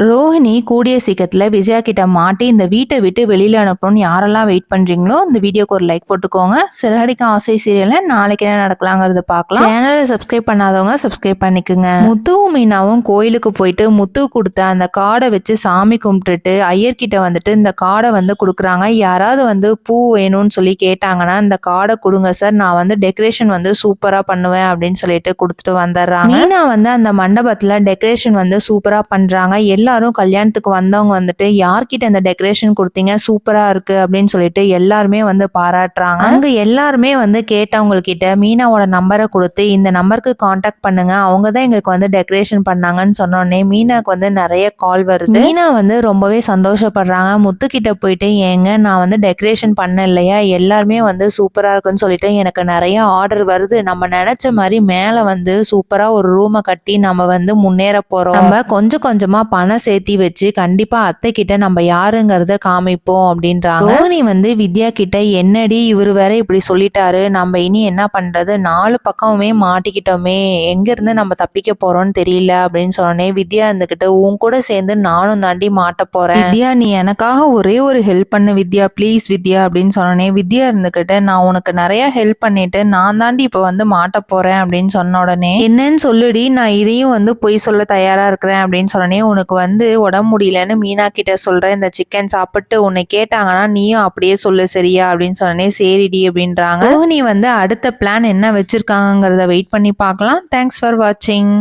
ரோஹிணி கூடிய சீக்கிரத்துல விஜயா கிட்ட மாட்டி இந்த வீட்டை விட்டு வெளியில அனுப்பணும்னு யாரெல்லாம் வெயிட் பண்றீங்களோ இந்த வீடியோக்கு ஒரு லைக் போட்டுக்கோங்க. சிறகடிக்க ஆசை சீரியல்ல நாளைக்கு என்ன நடக்கலாங்கிறது பார்க்கலாம். சேனலை சப்ஸ்கிரைப் பண்ணாதவங்க சப்ஸ்கிரைப் பண்ணிக்கோங்க. முத்துவும் மீனாவும் கோயிலுக்கு போயிட்டு முத்து கொடுத்த அந்த காடை வச்சு சாமி கும்பிட்டுட்டு ஐயர்கிட்ட வந்துட்டு இந்த காடை வந்து கொடுக்குறாங்க. யாராவது வந்து பூ வேணும்னு சொல்லி கேட்டாங்கன்னா இந்த காடை கொடுங்க சார் நான் வந்து டெக்கரேஷன் வந்து சூப்பரா பண்ணுவேன் அப்படின்னு சொல்லிட்டு கொடுத்துட்டு வந்துடுறாங்க. மீனா வந்து அந்த மண்டபத்துல டெக்கரேஷன் வந்து சூப்பரா பண்றாங்க. எல்லாரும் கல்யாணத்துக்கு வந்தவங்க வந்துட்டு யார்கிட்ட இந்த டெக்கரேஷன் கொடுத்தீங்க? சூப்பரா இருக்கு. அப்படின்னு சொல்லிட்டு எல்லாருமே வந்து பாராட்டுறாங்க. அங்க எல்லாருமே வந்து கேட்டவங்க கிட்ட மீனாவோட நம்பரை கொடுத்து இந்த நம்பருக்கு காண்டாக்ட் பண்ணுங்க. அவங்க தான் எங்களுக்கு வந்து டெக்கரேஷன் பண்ணாங்கன்னு சொன்னோடனே மீனாக்கு வந்து நிறைய கால் வருது. மீனா வந்து ரொம்பவே சந்தோஷப்படுறாங்க. முத்து கிட்ட போயிட்டு ஏங்க நான் வந்து டெக்கரேஷன் பண்ண இல்லையா எல்லாருமே வந்து சூப்பரா இருக்குன்னு சொல்லிட்டு எனக்கு நிறைய ஆர்டர் வருது. நம்ம நினைச்ச மாதிரி மேல வந்து சூப்பரா ஒரு ரூமை கட்டி நம்ம வந்து முன்னேற போறோம். நம்ம கொஞ்சம் கொஞ்சமா பணம் சேர்த்தி வச்சு கண்டிப்பா அத்தை கிட்ட நம்ம யாருங்கிறத காமிப்போம் அப்படின்றாங்க. ரோஹினி வந்து வித்யா கிட்ட என்னடி இவர் வேற இப்படி சொல்லிட்டாரு நம்ம இனி என்ன பண்றது? நாலு பக்கமுமே மாட்டிக்கிட்டோமே எங்க இருந்து நம்ம தப்பிக்க போறோம்னு தெரியல அப்படின்னு சொன்னே வித்யா இருந்துகிட்டு உன் கூட சேர்ந்து நானும் தாண்டி மாட்ட போறேன். வித்யா நீ எனக்காக ஒரே ஒரு ஹெல்ப் பண்ணு வித்யா ப்ளீஸ் வித்யா அப்படின்னு சொன்னே வித்யா இருந்துகிட்டு நான் உனக்கு நிறைய ஹெல்ப் பண்ணிட்டு நான் தாண்டி இப்ப வந்து மாட்ட போறேன் அப்படின்னு சொன்ன உடனே என்னன்னு சொல்லுடி நான் இதையும் வந்து பொய் சொல்ல தயாரா இருக்கிறேன் அப்படின்னு சொன்னனே உனக்கு வந்து உடம்பு முடியலன்னு மீனா கிட்ட சொல்றேன் இந்த சிக்கன் சாப்பிட்டு உன்னை கேட்டாங்கன்னா நீயும் அப்படியே சொல்லு சரியா அப்படின்னு சொன்னனே சரிடி அப்படின்றாங்க. நீ வந்து அடுத்த பிளான் என்ன வச்சிருக்காங்கிறத வெயிட் பண்ணி பார்க்கலாம். தேங்க்ஸ் ஃபார் வாட்சிங்